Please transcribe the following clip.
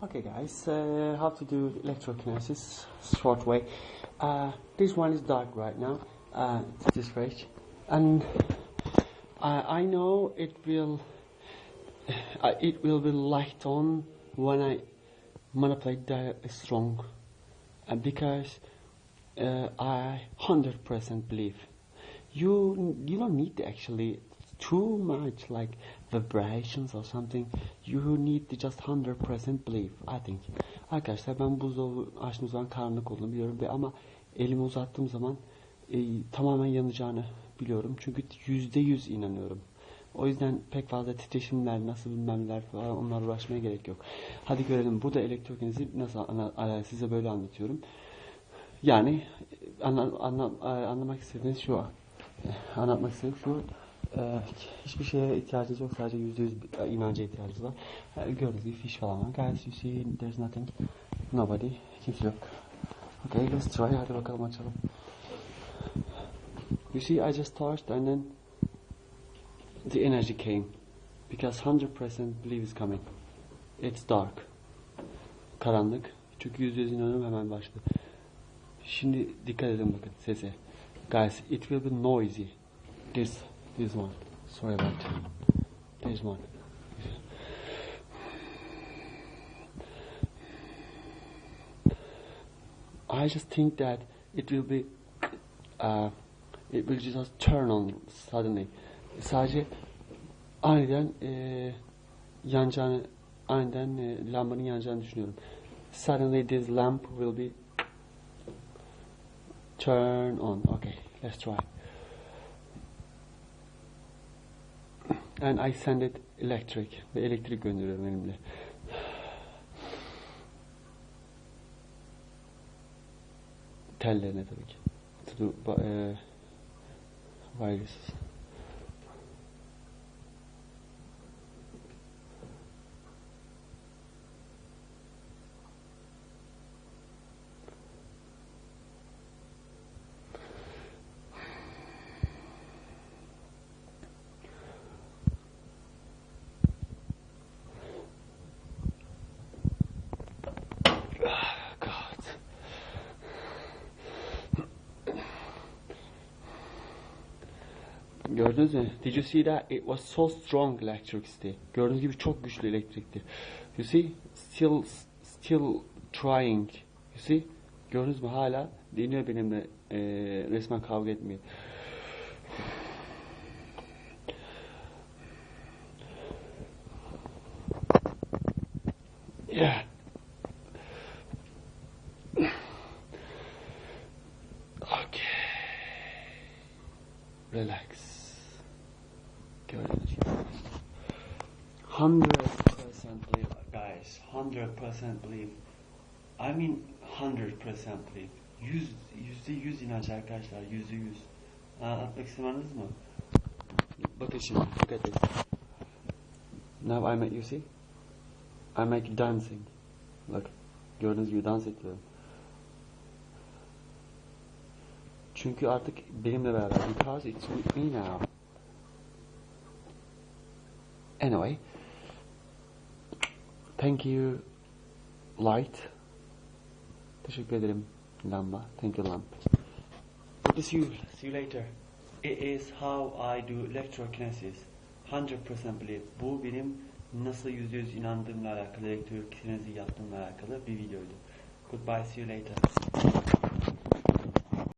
Okay guys, uh, how to do electrokinesis, short way. Uh, this one is dark right now, uh, it's this range. And I, I know it will, uh, it will be light on when I manipulate the strong. And because uh, I 100% believe you, you don't need to actually too much like vibrations or something. You need just 100% believe, I think. Arkadaşlar ben buzdolabı açtığım zaman karanlık olduğunu biliyorum ama elimi uzattığım zaman e, tamamen yanacağını biliyorum. Çünkü yüzde yüz inanıyorum. O yüzden pek fazla titreşimler, nasıl bilmem neler falan onlarla uğraşmaya gerek yok. Hadi görelim burada elektrokinezi nasıl size böyle anlatıyorum. Yani anla, anla, anlamak istediğiniz şu anlatmak istediğim şu ee, hiçbir şeye ihtiyacınız yok. Sadece yüzde yüz inanca ihtiyacınız var. Ee, gördüğünüz gibi fiş falan var. Guys, you see there's nothing. Nobody. Kimse yok. Okay, let's try. Hadi bakalım açalım. You see, I just touched and then the energy came. Because 100% believe is coming. It's dark. Karanlık. Çünkü yüzde yüz inanıyorum hemen başladı. Şimdi dikkat edin bakın sese. Guys, it will be noisy. This This one. Sorry about that. This one. I just think that it will be uh, it will just turn on suddenly. Sadece aniden e, yanacağını aniden e, lambanın yanacağını düşünüyorum. Suddenly this lamp will be turn on. Okay, let's try. And I send it electric. Ve elektrik gönderiyorum elimle. Tellerine tabii ki. To do, uh, viruses. Gördünüz mü? Did you see that? It was so strong electricity. Gördüğünüz gibi çok güçlü elektrikti. You see? Still, still trying. You see? Gördünüz mü? Hala deniyor benimle e, resmen kavga etmeye. Yeah. Okay. Relax. Gördüğünüz gibi. 100% believe, guys. 100% believe. I mean 100% believe. Yüz, yüzde yüz inanç arkadaşlar. Yüzde yüz. Anlatmak istemeniz mi? Bakın şimdi. Look at this. Now I make, you see? I make dancing. Look. Gördüğünüz gibi dans ediyorum. Çünkü artık benimle beraber. Because it's with me now. Anyway, thank you light. Teşekkür ederim lamba. Thank you lamp. See you. See you later. It is how I do electrokinesis. 100% believe. Bu benim nasıl yüzde yüz inandığımla alakalı, elektrokinezi yaptığımla alakalı bir videoydu. Goodbye, see you later.